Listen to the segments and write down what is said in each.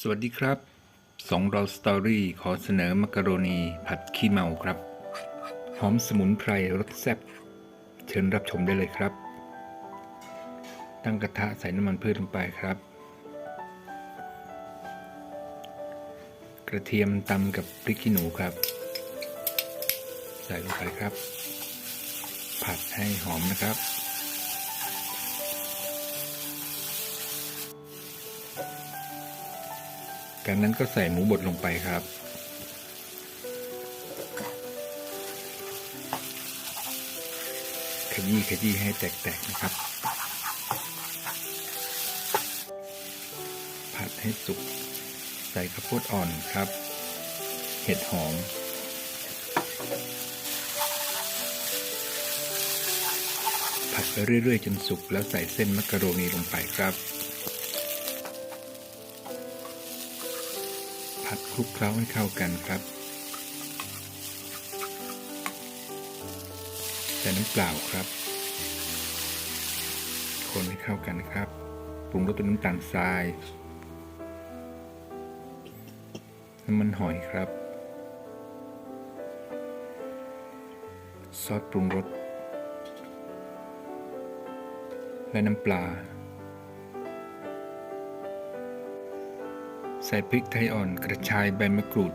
สวัสดีครับสองเราสตอรี่ขอเสนอมักกะโรนีผัดขี้เมาครับ หอมสมุนไพรรสแซ่บเชิญรับชมได้เลยครับ ตั้งกระทะใส่น้ำมันพืชลงไปครับ กระเทียมตำกับพริกขี้หนูครับ ใส่ลงไปครับ ผัดให้หอมนะครับ จากนั้นก็ใส่หมูบดลงไปครับ ขยี้ขยี้ให้แตกๆนะครับ ผัดให้สุก ใส่ข้าวโพดอ่อนครับ เห็ดหอมผัดไปเรื่อยๆ จนสุกแล้วใส่เส้นมักกะโรนีลงไปครับ ผัดคลุกเคล้าให้เข้ากันครับใส่น้ำเปล่าครับ คนให้เข้ากันนะครับ ปรุงรสด้วยน้ำตาลทราย น้ำมันหอยครับ ซอสปรุงรสและน้ำปลา ใส่พริกไทยอ่อนกระชายใบมะกรูด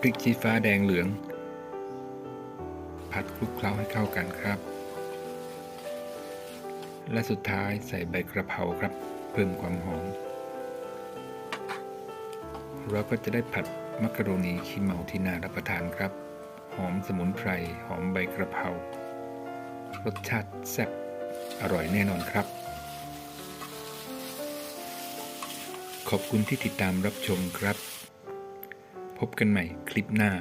พริกชี้ฟ้าแดงเหลือง ผัดคลุกเคล้าให้เข้ากันครับ และสุดท้ายใส่ใบกระเพราครับ เพิ่มความหอม เราก็จะได้ผัดมักกะโรนีขี้เมาที่น่ารับประทานครับ หอมสมุนไพร หอมใบกระเพรารสชาติแซ่บอร่อยแน่นอนครับ ขอบคุณที่ติดตามรับชมครับ พบกันใหม่คลิปหน้า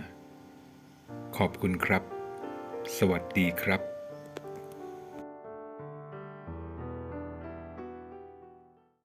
ขอบคุณครับ สวัสดีครับ